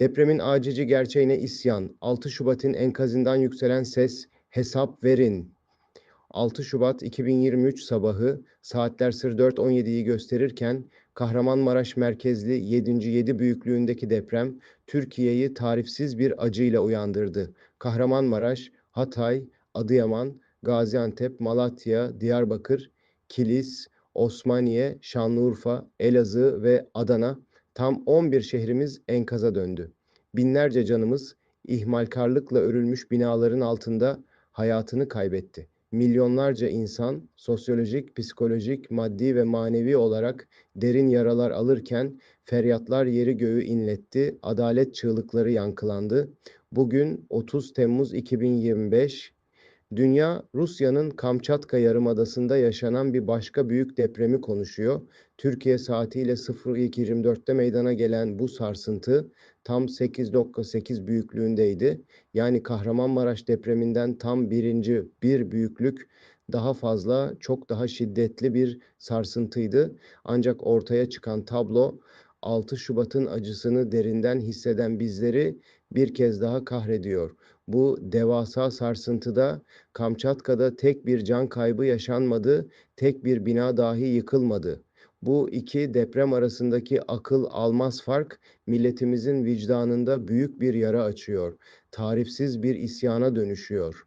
Depremin acici gerçeğine isyan. 6 Şubat'ın enkazından yükselen ses, hesap verin. 6 Şubat 2023 sabahı saatler 04.17'yi gösterirken Kahramanmaraş merkezli 7. 7 büyüklüğündeki deprem Türkiye'yi tarifsiz bir acıyla uyandırdı. Kahramanmaraş, Hatay, Adıyaman, Gaziantep, Malatya, Diyarbakır, Kilis, Osmaniye, Şanlıurfa, Elazığ ve Adana tam 11 şehrimiz enkaza döndü. Binlerce canımız ihmalkarlıkla örülmüş binaların altında hayatını kaybetti. Milyonlarca insan sosyolojik, psikolojik, maddi ve manevi olarak derin yaralar alırken feryatlar yeri göğü inletti, adalet çığlıkları yankılandı. Bugün 30 Temmuz 2025 Dünya Rusya'nın Kamçatka Yarımadası'nda yaşanan bir başka büyük depremi konuşuyor. Türkiye saatiyle 02.24'te meydana gelen bu sarsıntı tam 8.8 büyüklüğündeydi. Yani Kahramanmaraş depreminden tam birinci bir büyüklük daha fazla, çok daha şiddetli bir sarsıntıydı. Ancak ortaya çıkan tablo 6 Şubat'ın acısını derinden hisseden bizleri bir kez daha kahrediyor. Bu devasa sarsıntıda Kamçatka'da tek bir can kaybı yaşanmadı, tek bir bina dahi yıkılmadı. Bu iki deprem arasındaki akıl almaz fark milletimizin vicdanında büyük bir yara açıyor. Tarifsiz bir isyana dönüşüyor.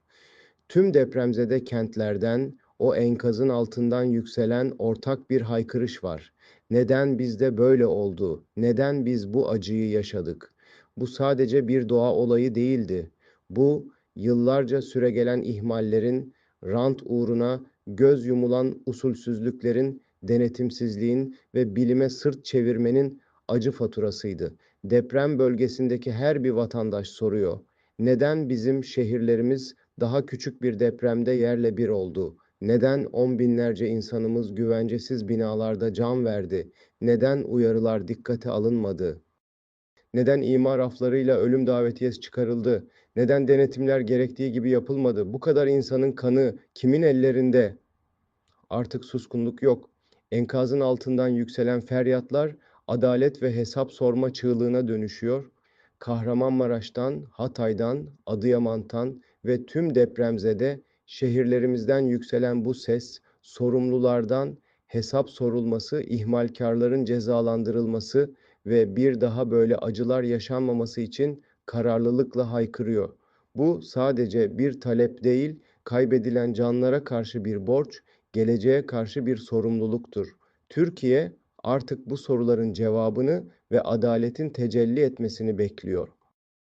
Tüm depremzede kentlerden o enkazın altından yükselen ortak bir haykırış var. Neden bizde böyle oldu? Neden biz bu acıyı yaşadık? Bu sadece bir doğa olayı değildi. Bu yıllarca süregelen ihmallerin, rant uğruna göz yumulan usulsüzlüklerin, denetimsizliğin ve bilime sırt çevirmenin acı faturasıydı. Deprem bölgesindeki her bir vatandaş soruyor. Neden bizim şehirlerimiz daha küçük bir depremde yerle bir oldu? Neden on binlerce insanımız güvencesiz binalarda can verdi? Neden uyarılar dikkate alınmadı? Neden imar raflarıyla ölüm davetiyesi çıkarıldı? Neden denetimler gerektiği gibi yapılmadı? Bu kadar insanın kanı kimin ellerinde? Artık suskunluk yok. Enkazın altından yükselen feryatlar adalet ve hesap sorma çığlığına dönüşüyor. Kahramanmaraş'tan, Hatay'dan, Adıyaman'tan ve tüm depremzede şehirlerimizden yükselen bu ses sorumlulardan hesap sorulması, ihmalkarların cezalandırılması ve bir daha böyle acılar yaşanmaması için kararlılıkla haykırıyor. Bu sadece bir talep değil, kaybedilen canlara karşı bir borç, geleceğe karşı bir sorumluluktur. Türkiye artık bu soruların cevabını ve adaletin tecelli etmesini bekliyor.